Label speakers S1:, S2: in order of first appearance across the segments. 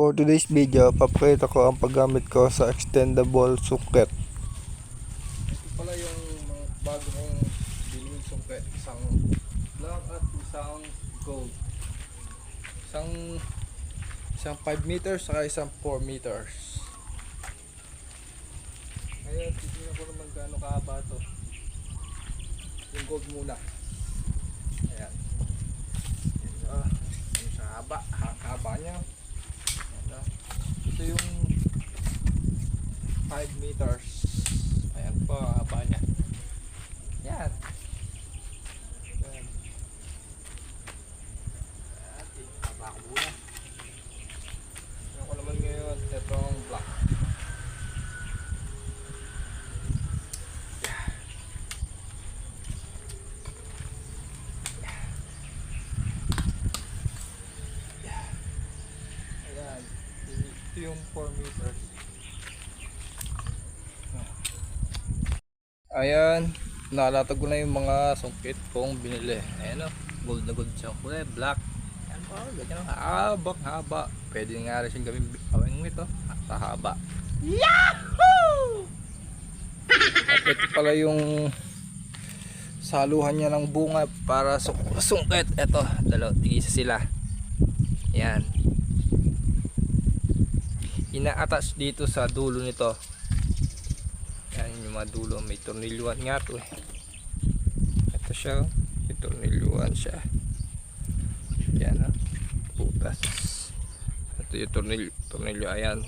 S1: For today's video, papakita ko ang paggamit ko sa extendable suket. Ito pala yung bago kong biling suket. Isang black at isang gold. Isang isang 5 meters saka isang 4 meters. Ngayon, titignan ko naman gaano kahaba to. Yung gold muna. Ayan. Ayan ah. Yung sa haba. Ha- haba niya. Ito yung 5 meters. Ayan po, haba niya. Yan. Yan. At yung haba ko muna. Tingnan ko naman ngayon itong black. Ayan. Ito yung 4 meters. Ayan. Nalatag ko na yung mga sungkit kong binili. Ayan o. Gold na gold siya. Kulay black. Ayan po. Ganyan o. Habang haba. Pwede nga rin siyang gawin awing ito. Sa haba. Yahoo! At ito pala yung saluhan niya ng bunga para sungkit. Ito. Dalaw. Tigisa sila. Yan. Ina-attach dito sa dulo nito. Yan yung mga dulo. May tornilyuan nga to eh. Ito siya. oh. May tornilyuan siya. Yan ah. Putas. Ito yung tornilyo. Tornilyo. Ayan.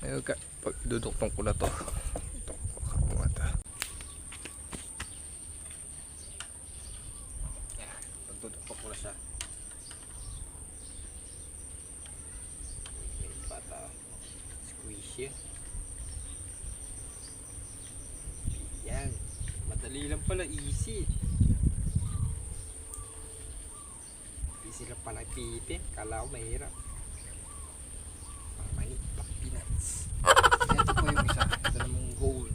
S1: Ayun ka. Pag duduktong ko na to. Ito. Baka mo ito. Yan. Pagduduktong ko na siya. May bata. Squishy. Yan. Madali lang pala. Easy. Easy lang pala pipi. Kala ko mahirap. Mamay. Peanuts. Ito po yung isa. Ito namang gold.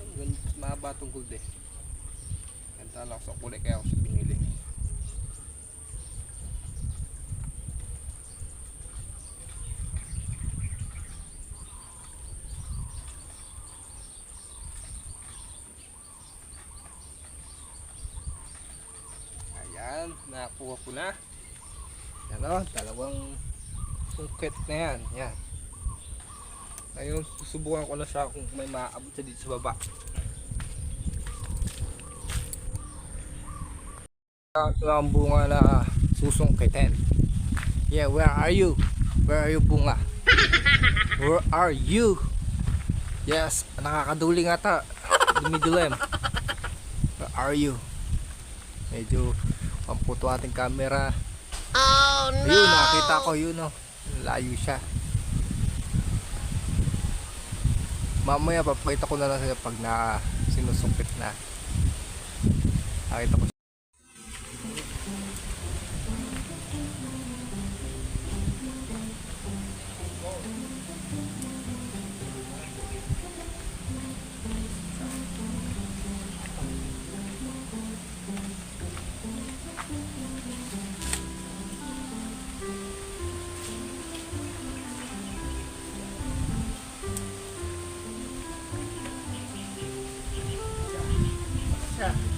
S1: Ang. Mahaba itong gold eh. Ganda lang sa kulay kaya ako sa pinili. Ayan, nakakuha ko na. Yan o, dalawang sungkit na yan. Yan. Ngayon, susubukan ko na siya kung may maaabot siya dito sa baba. Ito ang bunga na susungkitin. Yeah, where are you? Where are you bunga? Where are you? Yes, nakakaduli nga ta. Dumidilim. Where are you? Medyo pamputo ating camera.
S2: Oh no!
S1: Ayun, nakita ko yun oh. Layo siya. Mamaya papakita ko na lang sa'yo pag na sinusungkit na. Nakita ko siya.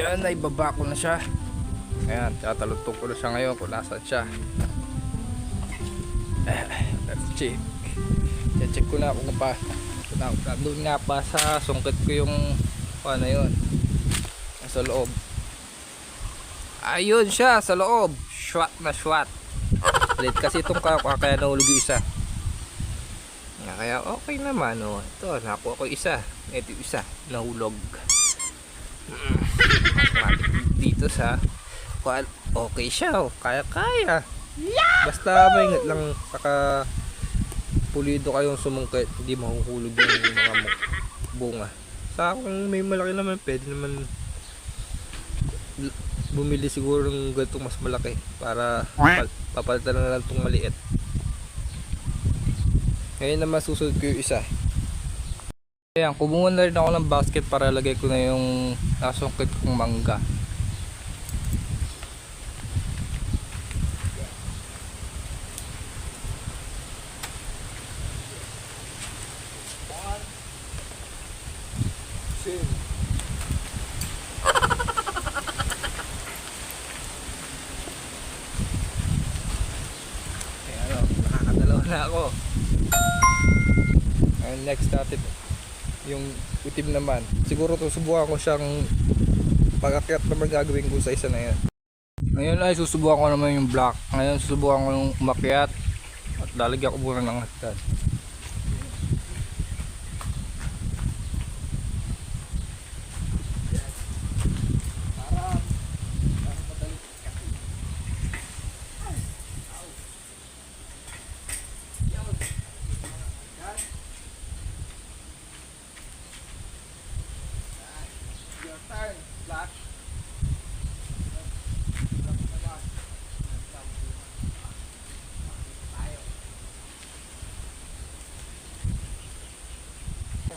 S1: Ayan, naibaba ko na siya. Ayan, tatalutong ko na siya ngayon kung nasan siya. Let's check. check ko na kung pa. Nandun nga pa sa sungkit ko yung ano yun. Sa loob. Ayun siya sa loob. Shwat na shwat. Palit kasi itong kakwa kaya nahulog yung isa. Kaya okay naman oh. Ito, nakuha ko isa. Ito isa, nahulog. Mm. Dito sa kuan, okay siya oh. Kaya kaya. Basta maingat lang saka pulido kayong sumungkit, hindi mahuhulog yung mga bunga. Sa kung may malaki naman, pwede naman bumili siguro ng ganitong mas malaki para pal- papalitan na lang itong maliit. Ngayon naman susunod ko yung isa. Ayan, kumuha na rin ako ng basket para lagay ko na yung nasungkit kong mangga. Ayan o, nakakadalawa na ako. Ngayon next natin, itim naman. Siguro to subukan ko siyang pag-akyat naman gagawin ko sa isa na yan. Ngayon ay susubukan ko naman yung black. Ngayon susubukan ko yung umakyat at lalagyan ko muna ng hagdan. Your turn, black.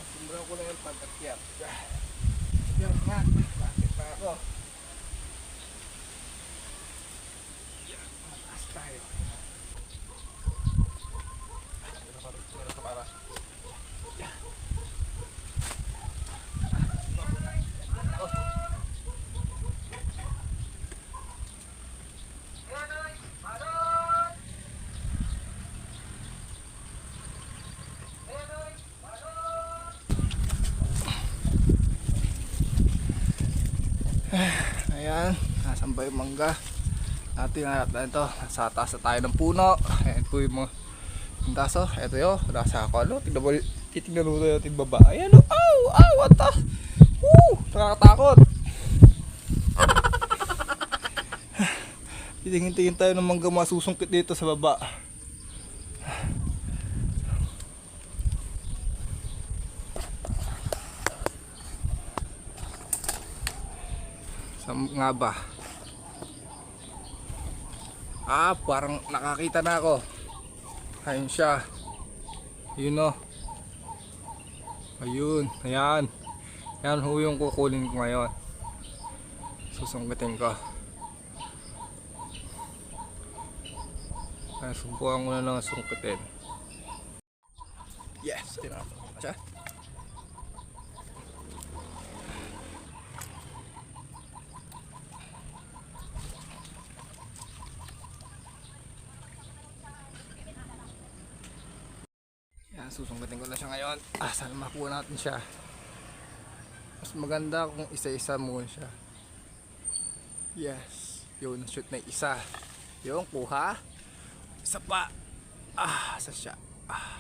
S1: Sumbra ko na yung pag-akyat. Yan nga, bakit pa ako? Yan, mataas tayo. Para. Ayan, nasan ba yung mangga? Natin hanap na ito. Nasa taas na tayo ng puno. Ayan po yung mga yung. Ito yun, nasa ako. Ano, tignan mo, titignan mo yung baba. Ayan o, aw, aw, what the? Woo, nakakatakot. Titingin-tingin tayo ng mangga masusungkit dito sa baba. Saan nga ba? Ah, parang nakakita na ako. Ayun siya. Yun o. Ayun, ayan. Yan ho yung kukunin ko ngayon. Susungkitin ko. Kaya subukan ko na lang sungkitin. Yes, tinapos siya. Yan, susungkitin ko na siya ngayon. Ah, sana makuha natin siya. Mas maganda kung isa-isa muna siya. Yes. Yun, shoot na isa. Yung, kuha. Isa pa. Ah, sa siya. Ah.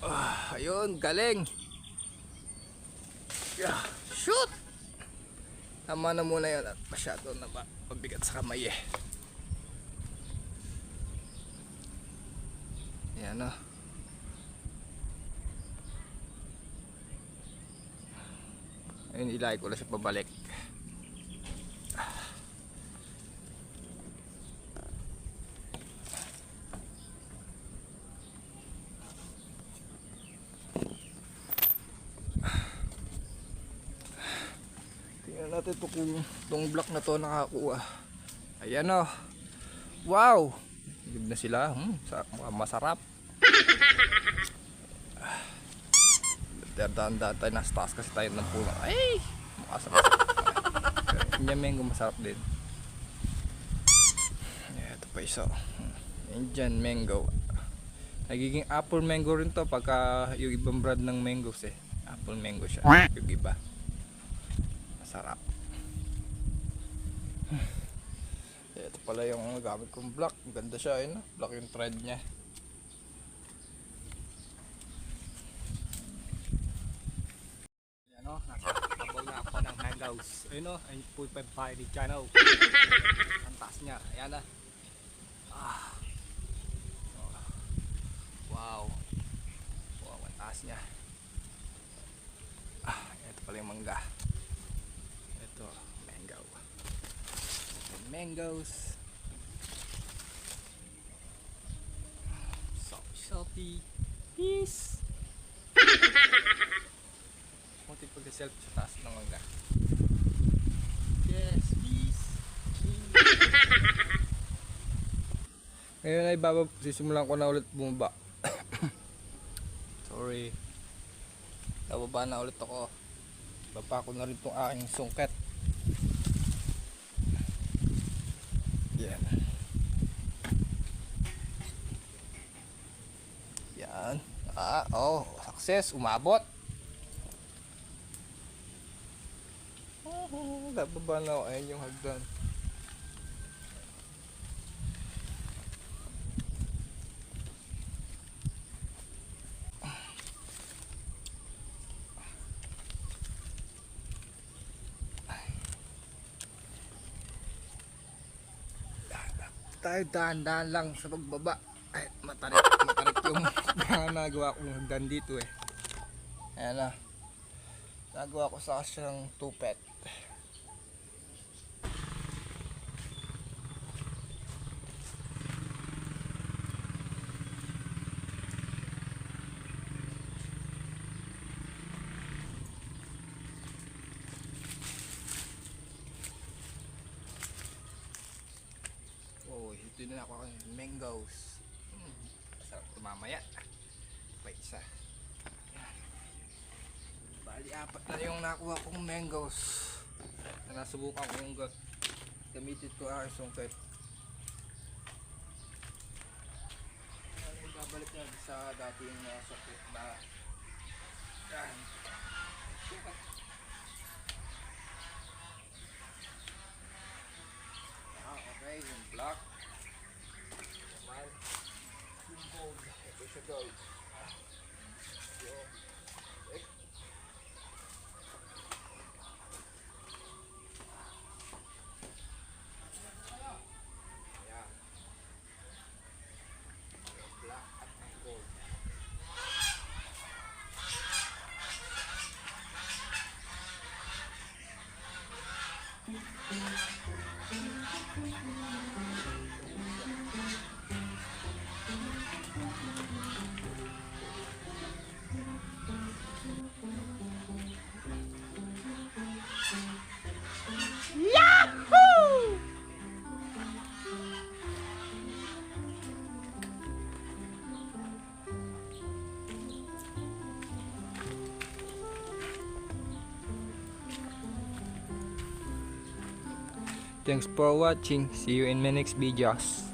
S1: Ah, ayun, galing. Yeah, shoot! Tama na muna yun at masyado na ba mabigat sa kamay eh. Yan o. Ayun, ilay ko lang siya pabalik. Tingnan natin to kung tong block na to nakakuha. Ayan o. Wow! Gib na sila. Hmm, sa- masarap. Dahan-dahan tayo nasa taas kasi tayo ng puno. Ay! Makasarap. Indian mango masarap din. Ito pa isa. Indian mango. Nagiging apple mango rin to pagka yung ibang brand ng mangoes eh. Apple mango siya. Yung iba. Masarap. Ito pala yung gamit kong block. Ganda siya eh no? Block yung thread niya. Tabaw na ako ng mangoes. Ayun o, ay po pa pa di channel. Ang taas niya, ayan na. Ah. Oh. Wow. Wow, ang taas niya. Ah, ito pala yung mangga. Ito, mango. Ito, mangoes. Salty, salty. Peace. Pag-selfie sa taas ng mangga. Yes, peace. Ngayon ay baba, sisimulan ko na ulit bumaba. Sorry. Nababa na ulit ako. Baba ko na rin itong aking sungket. Yan. Yan. Ah, oh, success. Umabot. Oh, Nababa na ako. Ayan yung hagdan. tayo dahan-dahan lang sa pagbaba. Ay, matarik, matarik yung nagawa kong hagdan dito eh. Ayan na. Nagawa ko sa kasyang tupet. Ito na ako ng mangoes. Mm, sarap ito mamaya. Pa isa. Bali, apat na yung nakuha kong mangoes. Na nasubukan kong ga- gamitin ko ang sungkit. Babalik na sa dating uh, sungkit na yan. Ah, okay, yung black. Naman. Yung gold. Ito siya gold. Thanks for watching. See you in my next videos.